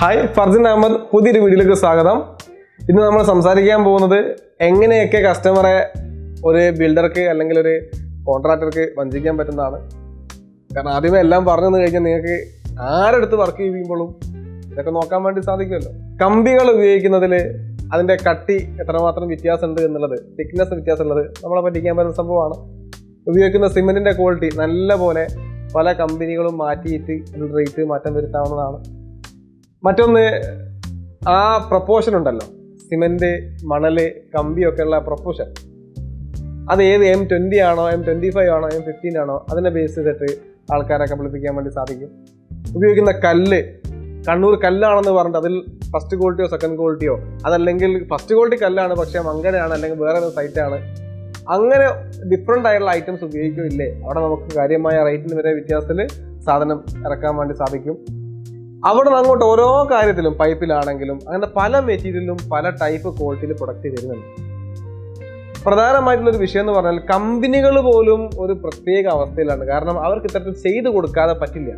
Hi ഫർജിൻ Ahmed പുതിയൊരു വീഡിയോയിലേക്ക് സ്വാഗതം. ഇന്ന് നമ്മൾ സംസാരിക്കാൻ പോകുന്നത് എങ്ങനെയൊക്കെ കസ്റ്റമറെ ഒരു ബിൽഡർക്ക് അല്ലെങ്കിൽ ഒരു കോൺട്രാക്ടർക്ക് വഞ്ചിക്കാൻ പറ്റുന്നതാണ്. കാരണം ആദ്യമേ എല്ലാം പറഞ്ഞു തന്നു കഴിഞ്ഞാൽ നിങ്ങൾക്ക് ആരെടുത്ത് വർക്ക് ചെയ്യുമ്പോഴും ഇതൊക്കെ നോക്കാൻ വേണ്ടി സാധിക്കുമല്ലോ. കമ്പികൾ ഉപയോഗിക്കുന്നതിൽ അതിന്റെ കട്ടി എത്രമാത്രം വ്യത്യാസമുണ്ട് എന്നുള്ളത് തിക്നെസ് വ്യത്യാസമുള്ളത് നമ്മളെ പറ്റിക്കാൻ പറ്റുന്ന സംഭവമാണ്. ഉപയോഗിക്കുന്ന സിമെന്റിന്റെ ക്വാളിറ്റി നല്ല പോലെ പല കമ്പനികളും മാറ്റിയിട്ട് റേറ്റ് മാറ്റം വരുത്താവുന്നതാണ്. മറ്റൊന്ന് ആ പ്രപ്പോഷൻ ഉണ്ടല്ലോ. സിമെന്റ് മണൽ കമ്പിയൊക്കെ ഉള്ള പ്രപ്പോഷൻ അത് ഏത് എം ട്വന്റി ആണോ എം ട്വന്റി ഫൈവ് ആണോ എം ഫിഫ്റ്റീൻ ആണോ അതിനെ ബേസ് ചെയ്തിട്ട് ആൾക്കാരെ കബളിപ്പിക്കാൻ വേണ്ടി സാധിക്കും. ഉപയോഗിക്കുന്ന കല്ല് കണ്ണൂർ കല്ലാണെന്ന് പറഞ്ഞിട്ട് അതിൽ ഫസ്റ്റ് ക്വാളിറ്റിയോ സെക്കൻഡ് ക്വാളിറ്റിയോ അതല്ലെങ്കിൽ ഫസ്റ്റ് ക്വാളിറ്റി കല്ലാണ് പക്ഷേ മങ്കരയാണ് അല്ലെങ്കിൽ വേറെ ഒരു സൈറ്റാണ് അങ്ങനെ ഡിഫറെന്റ് ആയിട്ടുള്ള ഐറ്റംസ് ഉപയോഗിക്കില്ലേ അവിടെ നമുക്ക് കാര്യമായ റേറ്റിന് വരെ വ്യത്യാസത്തിൽ സാധനം ഇറക്കാൻ വേണ്ടി സാധിക്കും. അവിടെ അങ്ങോട്ട് ഓരോ കാര്യത്തിലും പൈപ്പിലാണെങ്കിലും അങ്ങനെ പല മെറ്റീരിയലിലും പല ടൈപ്പ് ക്വാളിറ്റിയിൽ പ്രൊഡക്റ്റ് വരുന്നുണ്ട് പ്രധാനമായിട്ടുള്ള ഒരു വിഷയം എന്ന് പറഞ്ഞാൽ കമ്പനികൾ പോലും ഒരു പ്രത്യേക അവസ്ഥയിലാണ്. കാരണം അവർക്ക് ഇത്തരത്തിൽ ചെയ്തു കൊടുക്കാതെ പറ്റില്ല.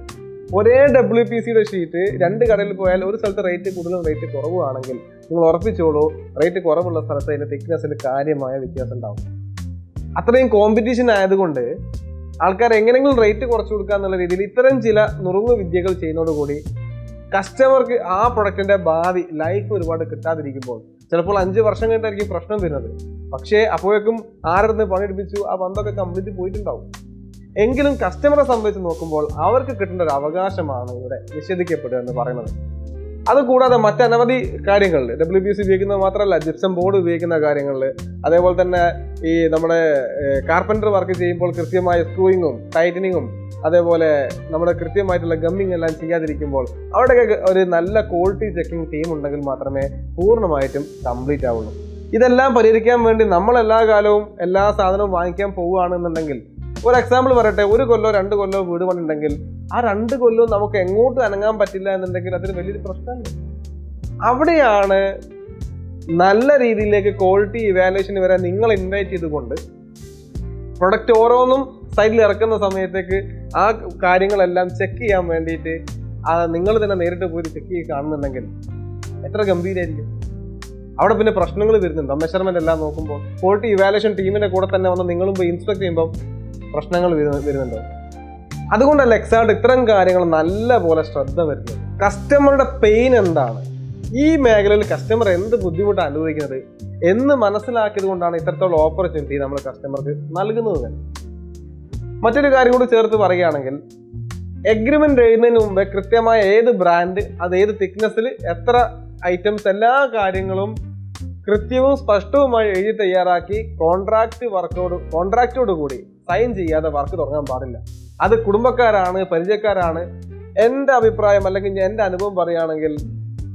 ഒരേ ഡബ്ല്യു പി സിയുടെ ഷീറ്റ് രണ്ട് കടയിൽ പോയാൽ ഒരു സ്ഥലത്ത് റേറ്റ് കൂടുതലും റേറ്റ് കുറവാണെങ്കിൽ നിങ്ങൾ ഉറപ്പിച്ചോളൂ റേറ്റ് കുറവുള്ള സ്ഥലത്ത് അതിന്റെ തിക്നെസ്സിൽ കാര്യമായ വ്യത്യാസം ഉണ്ടാവും. അത്രയും കോമ്പറ്റീഷൻ ആയതുകൊണ്ട് ആൾക്കാർ എങ്ങനെയെങ്കിലും റേറ്റ് കുറച്ചു കൊടുക്കുക എന്നുള്ള രീതിയിൽ ഇത്തരം ചില നുറുങ്ങു വിദ്യകൾ ചെയ്യുന്നതോടുകൂടി കസ്റ്റമർക്ക് ആ പ്രൊഡക്റ്റിന്റെ ഭാവി ലൈഫ് ഒരുപാട് കിട്ടാതിരിക്കുമ്പോൾ ചിലപ്പോൾ അഞ്ച് വർഷം കഴിഞ്ഞിട്ടായിരിക്കും പ്രശ്നം വരുന്നത്. പക്ഷേ അപ്പോഴേക്കും ആരുടെ പണിയെടുപ്പിച്ചു ആ ബന്ധമൊക്കെ കംപ്ലീറ്റ് പോയിട്ടുണ്ടാവും. എങ്കിലും കസ്റ്റമറെ സംബന്ധിച്ച് നോക്കുമ്പോൾ അവർക്ക് കിട്ടുന്ന ഒരു അവകാശമാണ് ഇവിടെ നിഷേധിക്കപ്പെടുക എന്ന് പറയുന്നത്. അതുകൂടാതെ മറ്റനവധി കാര്യങ്ങളിൽ ഡബ്ല്യു ബി എസ് ഉപയോഗിക്കുന്നത് മാത്രമല്ല ജിപ്സം ബോർഡ് ഉപയോഗിക്കുന്ന കാര്യങ്ങളിൽ അതേപോലെ തന്നെ ഈ നമ്മുടെ കാർപ്പന്റർ വർക്ക് ചെയ്യുമ്പോൾ കൃത്യമായ സ്ക്രൂയിങ്ങും ടൈറ്റനിങ്ങും അതേപോലെ നമ്മുടെ കൃത്യമായിട്ടുള്ള ഗമ്മിങ് എല്ലാം ചെയ്യാതിരിക്കുമ്പോൾ അവിടെയൊക്കെ ഒരു നല്ല ക്വാളിറ്റി ചെക്കിംഗ് ടീം ഉണ്ടെങ്കിൽ മാത്രമേ പൂർണമായിട്ടും കംപ്ലീറ്റ് ആവുള്ളൂ. ഇതെല്ലാം പരിഹരിക്കാൻ വേണ്ടി നമ്മൾ എല്ലാ കാലവും എല്ലാ സാധനവും വാങ്ങിക്കാൻ പോവുകയാണെന്നുണ്ടെങ്കിൽ ഒരു എക്സാമ്പിൾ പറയട്ടെ ഒരു കൊല്ലോ രണ്ട് കൊല്ലോ വീട് പണിയുണ്ടെങ്കിൽ ആ രണ്ട് കൊല്ലവും നമുക്ക് എങ്ങോട്ടും അനങ്ങാൻ പറ്റില്ല എന്നുണ്ടെങ്കിൽ അതൊരു വലിയൊരു പ്രശ്നമാണ് അവിടെയാണ് നല്ല രീതിയിലേക്ക് ക്വാളിറ്റി ഇവാലുവേഷൻ വരെ നിങ്ങൾ ഇൻവൈറ്റ് ചെയ്തുകൊണ്ട് പ്രൊഡക്റ്റ് ഓരോന്നും സൈഡിൽ ഇറക്കുന്ന സമയത്തേക്ക് ആ കാര്യങ്ങളെല്ലാം ചെക്ക് ചെയ്യാൻ വേണ്ടിയിട്ട് നിങ്ങൾ തന്നെ നേരിട്ട് പോയി ചെക്ക് ചെയ്ത് കാണുന്നുണ്ടെങ്കിൽ എത്ര ഗംഭീരമായിരിക്കും അവിടെ പിന്നെ പ്രശ്നങ്ങൾ വരുന്നുണ്ടോ. മെഷർമെന്റ് എല്ലാം നോക്കുമ്പോൾ ക്വാളിറ്റി ഇവാലുവേഷൻ ടീമിന്റെ കൂടെ തന്നെ വന്ന് നിങ്ങളും പോയി ഇൻസ്പെക്ട് ചെയ്യുമ്പോൾ പ്രശ്നങ്ങൾ വരുന്നുണ്ട്. അതുകൊണ്ടല്ല എക്സാർട്ട് ഇത്തരം കാര്യങ്ങൾ നല്ല പോലെ ശ്രദ്ധ വരുന്നത്. കസ്റ്റമറുടെ പെയിൻ എന്താണ്? ഈ മേഖലയിൽ കസ്റ്റമർ എന്ത് ബുദ്ധിമുട്ടാണ് അനുഭവിക്കുന്നത്? എന്ന് മനസ്സിലാക്കിയത് കൊണ്ടാണ് ഇത്രത്തോളം ഓപ്പർച്യൂണിറ്റി നമ്മൾ കസ്റ്റമർക്ക് നൽകുന്നത്. തന്നെ മറ്റൊരു കാര്യം കൂടി ചേർത്ത് പറയുകയാണെങ്കിൽ എഗ്രിമെന്റ് എഴുതുന്നതിന് മുമ്പേ കൃത്യമായ ഏത് ബ്രാൻഡ് അത് ഏത് തിക്നെസ്സിൽ എത്ര ഐറ്റംസ് എല്ലാ കാര്യങ്ങളും കൃത്യവും സ്പഷ്ടവുമായി എഴുതി തയ്യാറാക്കി കോൺട്രാക്ട് വർക്കോട് കോൺട്രാക്റ്റോട് കൂടി സൈൻ ചെയ്യാതെ വർക്ക് തുടങ്ങാൻ പാടില്ല. അത് കുടുംബക്കാരാണ് പരിചയക്കാരാണ്. എന്റെ അഭിപ്രായം അല്ലെങ്കിൽ എന്റെ അനുഭവം പറയുകയാണെങ്കിൽ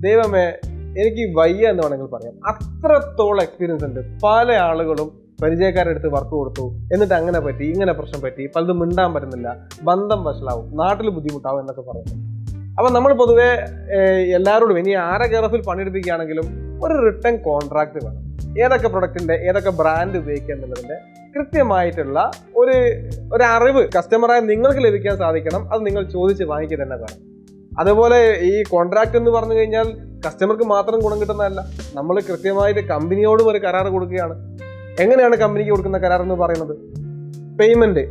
ദൈവമേ എനിക്ക് വയ്യ എന്ന് വേണമെങ്കിൽ പറയാം. അത്രത്തോളം എക്സ്പീരിയൻസ് ഉണ്ട്. പല ആളുകളും പരിചയക്കാരുടെ അടുത്ത് വർക്ക് കൊടുത്തു. എന്നിട്ട് അങ്ങനെ പറ്റി ഇങ്ങനെ പ്രശ്നം പറ്റി. പലതും മിണ്ടാൻ പറ്റുന്നില്ല. ബന്ധം വഷളാവും. നാട്ടിൽ ബുദ്ധിമുട്ടാവും എന്നൊക്കെ പറയുന്നു. അപ്പം നമ്മൾ പൊതുവേ എല്ലാവരോടും ഇനി ആരെ ഗറഫിൽ പണിയെടുപ്പിക്കുകയാണെങ്കിലും ഒരു റിട്ടേൺ കോൺട്രാക്ട് വേണം. ഏതൊക്കെ പ്രൊഡക്റ്റിന്റെ ഏതൊക്കെ ബ്രാൻഡ് ഉപയോഗിക്കുക എന്നുള്ളതിന്റെ കൃത്യമായിട്ടുള്ള ഒരു ഒരു അറിവ് കസ്റ്റമറായ നിങ്ങൾക്ക് ലഭിക്കാൻ സാധിക്കണം. അത് നിങ്ങൾ ചോദിച്ച് വാങ്ങിക്കുക തന്നെ വേണം. അതുപോലെ ഈ കോൺട്രാക്ട് എന്ന് പറഞ്ഞു കഴിഞ്ഞാൽ കസ്റ്റമർക്ക് മാത്രം ഗുണം കിട്ടുന്നതല്ല. നമ്മൾ കൃത്യമായിട്ട് കമ്പനിയോടും ഒരു കരാർ കൊടുക്കുകയാണ്. എങ്ങനെയാണ് കമ്പനിക്ക് കൊടുക്കുന്ന കരാർ എന്ന് പറയുന്നത്? പേയ്മെന്റ്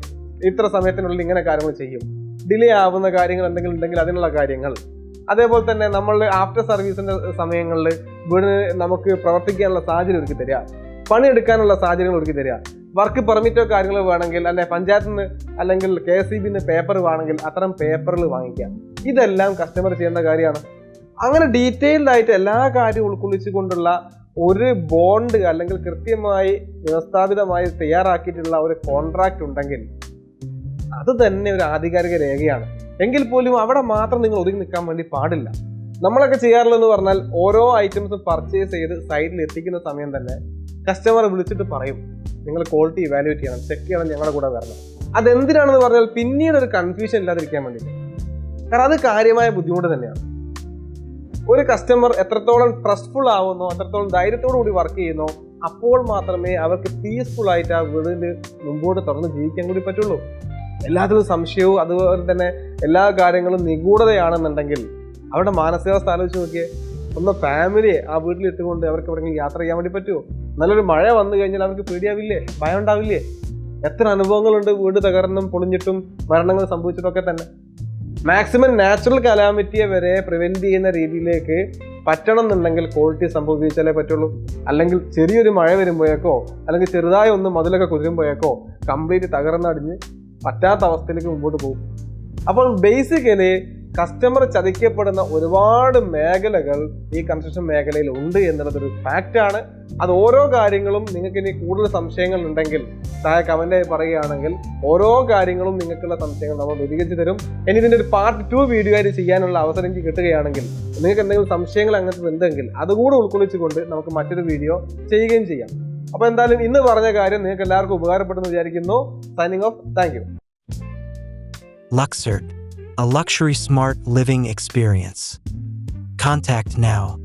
ഇത്ര സമയത്തിനുള്ളിൽ ഇങ്ങനെ കാര്യങ്ങൾ ചെയ്യും. ഡിലേ ആവുന്ന കാര്യങ്ങൾ എന്തെങ്കിലും ഉണ്ടെങ്കിൽ അതിനുള്ള കാര്യങ്ങൾ. അതേപോലെ തന്നെ നമ്മൾ ആഫ്റ്റർ സർവീസിന്റെ സമയങ്ങളിൽ വീടിന് നമുക്ക് പ്രവർത്തിക്കാനുള്ള സാഹചര്യം ഒരുക്കി തരിക. പണിയെടുക്കാനുള്ള സാഹചര്യങ്ങൾ ഒരുക്കി തരിക. വർക്ക് പെർമിറ്റോ കാര്യങ്ങൾ വേണമെങ്കിൽ അല്ലെ പഞ്ചായത്തിൽ നിന്ന് അല്ലെങ്കിൽ കെ എസ് സി ബിന്ന് പേപ്പർ വേണമെങ്കിൽ അത്തരം പേപ്പറുകൾ വാങ്ങിക്കാം ഇതെല്ലാം കസ്റ്റമർ ചെയ്യേണ്ട കാര്യമാണ്. അങ്ങനെ ഡീറ്റെയിൽഡ് ആയിട്ട് എല്ലാ കാര്യവും ഉൾക്കൊള്ളിച്ചുകൊണ്ടുള്ള ഒരു ബോണ്ട് അല്ലെങ്കിൽ കൃത്യമായി വ്യവസ്ഥാപിതമായി തയ്യാറാക്കിയിട്ടുള്ള ഒരു കോൺട്രാക്റ്റ് ഉണ്ടെങ്കിൽ അത് തന്നെ ഒരു ആധികാരിക രേഖയാണ്. എങ്കിൽ പോലും അവിടെ മാത്രം നിങ്ങൾ ഒതുങ്ങി നിൽക്കാൻ വേണ്ടി പാടില്ല. നമ്മളൊക്കെ ചെയ്യാറുള്ളതെന്ന് പറഞ്ഞാൽ ഓരോ ഐറ്റംസും പർച്ചേസ് ചെയ്ത് സൈഡിൽ എത്തിക്കുന്ന സമയം തന്നെ കസ്റ്റമർ വിളിച്ചിട്ട് പറയും നിങ്ങൾ ക്വാളിറ്റി ഇവാലുവേറ്റ് ചെയ്യണം ചെക്ക് ചെയ്യണം ഞങ്ങളുടെ കൂടെ വരണം. അതെന്തിനാണെന്ന് പറഞ്ഞാൽ പിന്നീട് ഒരു കൺഫ്യൂഷൻ ഇല്ലാതിരിക്കാൻ വേണ്ടിയിട്ട്. കാരണം അത് കാര്യമായ ബുദ്ധിമുട്ട് തന്നെയാണ്. ഒരു കസ്റ്റമർ എത്രത്തോളം ട്രസ്റ്റ്ഫുൾ ആവുന്നോ അത്രത്തോളം ധൈര്യത്തോടു കൂടി വർക്ക് ചെയ്യുന്നോ അപ്പോൾ മാത്രമേ അവർക്ക് പീസ്ഫുൾ ആയിട്ട് ആ വീടിന് മുമ്പോട്ട് തുറന്ന് ജീവിക്കാൻ കൂടി പറ്റുള്ളൂ. എല്ലാത്തിലും സംശയവും അതുപോലെ തന്നെ എല്ലാ കാര്യങ്ങളും നിഗൂഢതയാണെന്നുണ്ടെങ്കിൽ അവരുടെ മാനസികാവസ്ഥ ആലോചിച്ച് നോക്കിയേ ഒന്ന് ഫാമിലിയെ ആ വീട്ടിൽ ഇട്ടുകൊണ്ട് അവർക്ക് എവിടെയെങ്കിലും യാത്ര ചെയ്യാൻ വേണ്ടി പറ്റുമോ? നല്ലൊരു മഴ വന്നു കഴിഞ്ഞാൽ അവർക്ക് പേടിയാവില്ലേ? ഭയം ഉണ്ടാവില്ലേ എത്ര അനുഭവങ്ങളുണ്ട് വീട് തകർന്നും പൊളിഞ്ഞിട്ടും മരണങ്ങൾ സംഭവിച്ചിട്ടൊക്കെ തന്നെ. മാക്സിമം നാച്ചുറൽ കലാമിറ്റിയെ വരെ പ്രിവെന്റ് ചെയ്യുന്ന രീതിയിലേക്ക് പറ്റണം എന്നുണ്ടെങ്കിൽ ക്വാളിറ്റി സംഭവിച്ചാലേ പറ്റുള്ളൂ. അല്ലെങ്കിൽ ചെറിയൊരു മഴ വരുമ്പോഴേക്കോ അല്ലെങ്കിൽ ചെറുതായ ഒന്ന് മതിലൊക്കെ കുതിരുമ്പോഴേക്കോ കംപ്ലീറ്റ് തകർന്നടിഞ്ഞ് പറ്റാത്ത അവസ്ഥയിലേക്ക് മുമ്പോട്ട് പോകും. അപ്പോൾ ബേസിക്കലി കസ്റ്റമർ ചതിക്കപ്പെടുന്ന ഒരുപാട് മേഖലകൾ ഈ കൺസ്ട്രക്ഷൻ മേഖലയിൽ ഉണ്ട് എന്നുള്ളതൊരു ഫാക്റ്റാണ് അത് ഓരോ കാര്യങ്ങളും നിങ്ങൾക്ക് ഇനി കൂടുതൽ സംശയങ്ങൾ ഉണ്ടെങ്കിൽ താഴെ കമന്റായി പറയുകയാണെങ്കിൽ ഓരോ കാര്യങ്ങളും നിങ്ങൾക്കുള്ള സംശയങ്ങൾ നമ്മൾ ദൂരീകരിച്ച് തരും. ഇനി ഇതിന്റെ ഒരു പാർട്ട് ടു വീഡിയോ ആയിട്ട് ചെയ്യാനുള്ള അവസരം എനിക്ക് കിട്ടുകയാണെങ്കിൽ നിങ്ങൾക്ക് എന്തെങ്കിലും സംശയങ്ങൾ അങ്ങനത്തെ ഉണ്ടെങ്കിൽ അതുകൂടെ ഉൾക്കൊള്ളിച്ചുകൊണ്ട് നമുക്ക് മറ്റൊരു വീഡിയോ ചെയ്യുകയും ചെയ്യാം. അപ്പോൾ എന്തായാലും ഇന്ന് പറഞ്ഞ കാര്യം നിങ്ങൾക്ക് എല്ലാവർക്കും ഉപകാരപ്പെടുന്നു വിചാരിക്കുന്നു. Signing off thank you Luxert, a luxury smart living experience. Contact now.